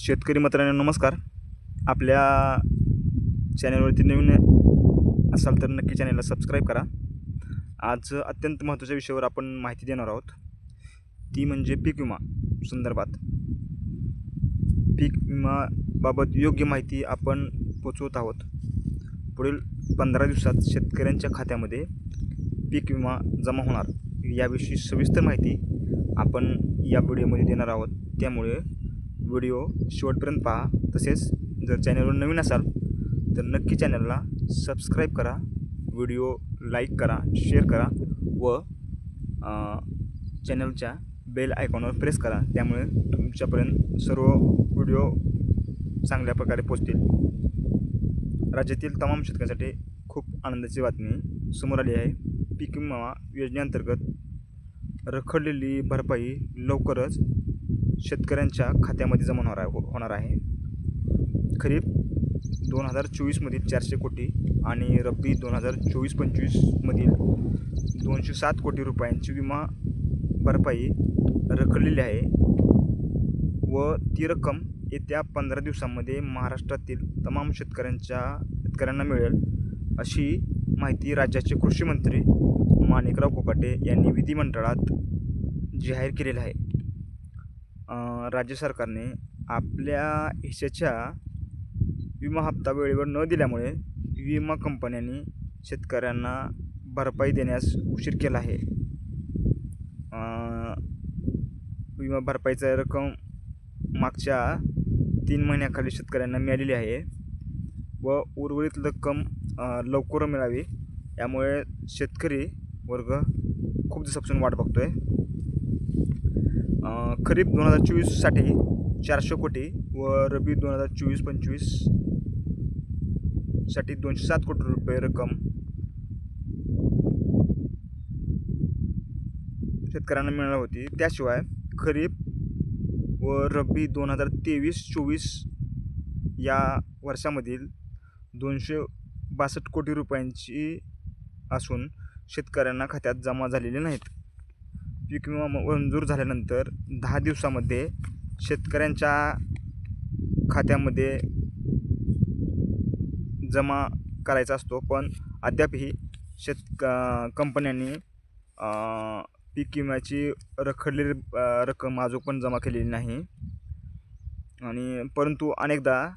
शेतकरी मित्रांनो नमस्कार. आपल्या चॅनलवरती नवीन असाल तर नक्की चॅनलला सबस्क्राईब करा. आज अत्यंत महत्त्वाच्या विषयावर आपण माहिती देणार आहोत. ती म्हणजे पीक विमा संदर्भात. पीक विमाबाबत योग्य माहिती आपण पोचवत आहोत. पुढील पंधरा दिवसात शेतकऱ्यांच्या खात्यामध्ये पीक विमा जमा होणार. याविषयी सविस्तर माहिती आपण या व्हिडिओमध्ये देणार आहोत. त्यामुळे व्हिडिओ शेवटपर्यंत पहा. तसेच जर चॅनलवर नवीन असाल तर नक्की चॅनलला सबस्क्राईब करा व्हिडिओ लाईक करा शेअर करा व चॅनलच्या बेल आयकॉनवर प्रेस करा. त्यामुळे तुमच्यापर्यंत सर्व व्हिडिओ चांगल्या प्रकारे पोचतील. राज्यातील तमाम शेतकऱ्यांसाठी खूप आनंदाची बातमी समोर आली आहे. पीक विमा योजनेअंतर्गत रखडलेली भरपाई लवकरच शेतकऱ्यांच्या खात्यामध्ये जमा होणार आहे होणार आहे. खरीप दोन हजार चोवीसमधील चारशे कोटी आणि रब्बी दोन हजार चोवीस पंचवीसमधील दोनशे सात कोटी रुपयांची विमा भरपाई रखडलेली आहे व ती रक्कम येत्या पंधरा दिवसांमध्ये महाराष्ट्रातील तमाम शेतकऱ्यांच्या शेतकऱ्यांना मिळेल अशी माहिती राज्याचे कृषी मंत्री माणिकराव कोकाटे यांनी विधिमंडळात जाहीर केलेलं आहे. राज्य सरकारने आपल्या हिश्श्याच्या विमा हप्ता वेळेवर न दिल्यामुळे विमा कंपन्यांनी शेतकऱ्यांना भरपाई देण्यास उशीर केला आहे. विमा भरपाईचा रक्कम मागच्या तीन महिन्याखाली शेतकऱ्यांना मिळालेली आहे व उर्वरित रक्कम लवकर मिळावी. यामुळे शेतकरी वर्ग खूप दिवसापासून वाट बघतो आहे खरीप दोन हजार चोवीससाठी चारशे कोटी व रब्बी दोन हजार चोवीस पंचवीससाठी दोनशे सात कोटी रुपये रक्कम. शेतकऱ्यांना मिळणार होती. त्याशिवाय खरीप व रब्बी दोन हजार तेवीस चोवीस या वर्षामधील दोनशे बासष्ट कोटी रुपयांची असून शेतकऱ्यांना खात्यात जमा झालेले नाहीत. पीक विमा म- मंजूर झाल्यानंतर दहा दिवसामध्ये शेतकऱ्यांच्या खात्यामध्ये जमा करायचा असतो. पण अद्यापही शेत कंपन्यांनी पीक विम्याची रखडलेली रक्कम अजून पण जमा केलेली नाही. आणि परंतु अनेकदा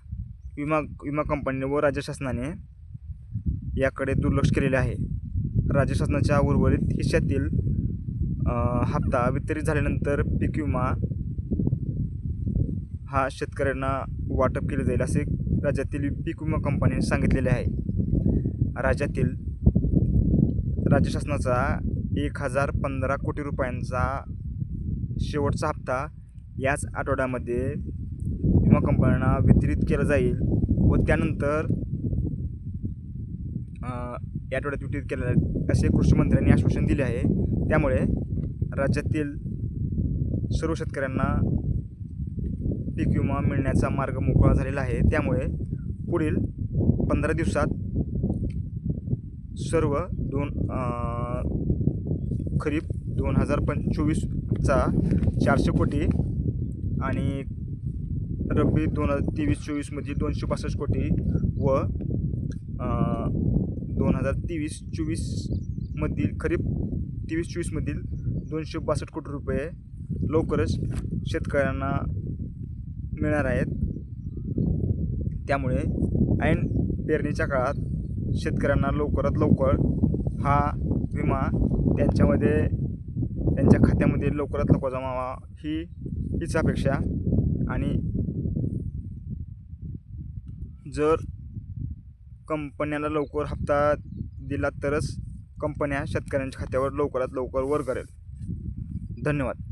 विमा विमा कंपनी व राज्य शासनाने याकडे दुर्लक्ष केलेले आहे. राज्य शासनाच्या उर्वरित हिश्श्यातील हप्ता वितरित झाल्यानंतर पीक विमा हा शेतकऱ्यांना वाटप केले जाईल असे राज्यातील पीक विमा कंपनीने सांगितलेले आहे. राज्यातील राज्य शासनाचा एक हजार पंधरा कोटी रुपयांचा शेवटचा हप्ता याच आठवड्यामध्ये विमा कंपन्यांना वितरित केला जाईल व त्यानंतर या आठवड्यात वितरित केलं जाईल असे कृषी मंत्र्यांनी आश्वासन दिले आहे. त्यामुळे राज्यातील सर्व शेतकऱ्यांना पीक विमा मिळण्याचा मार्ग मोकळा झालेला आहे. त्यामुळे पुढील पंधरा दिवसात सर्व दोन खरीप दोन हजार पं चोवीसचा चारशे कोटी आणि रब्बी दोन हजार तेवीस चोवीसमधील दोनशे पासष्ट कोटी व दोन हजार तेवीस चोवीसमधील खरीप तेवीस चोवीसमधील दोनशे बासष्ट कोटी रुपये लवकरच शेतकऱ्यांना मिळणार आहेत. त्यामुळे ऐन पेरणीच्या काळात शेतकऱ्यांना लवकरात लवकर हा विमा त्यांच्यामध्ये त्यांच्या खात्यामध्ये लवकरात लवकर जमा व्हावा. ही हीच अपेक्षा. आणि जर कंपन्याला लवकर हप्ता दिला तरच कंपन्या शेतकऱ्यांच्या खात्यावर लवकरात लवकर वर करेल. धन्यवाद.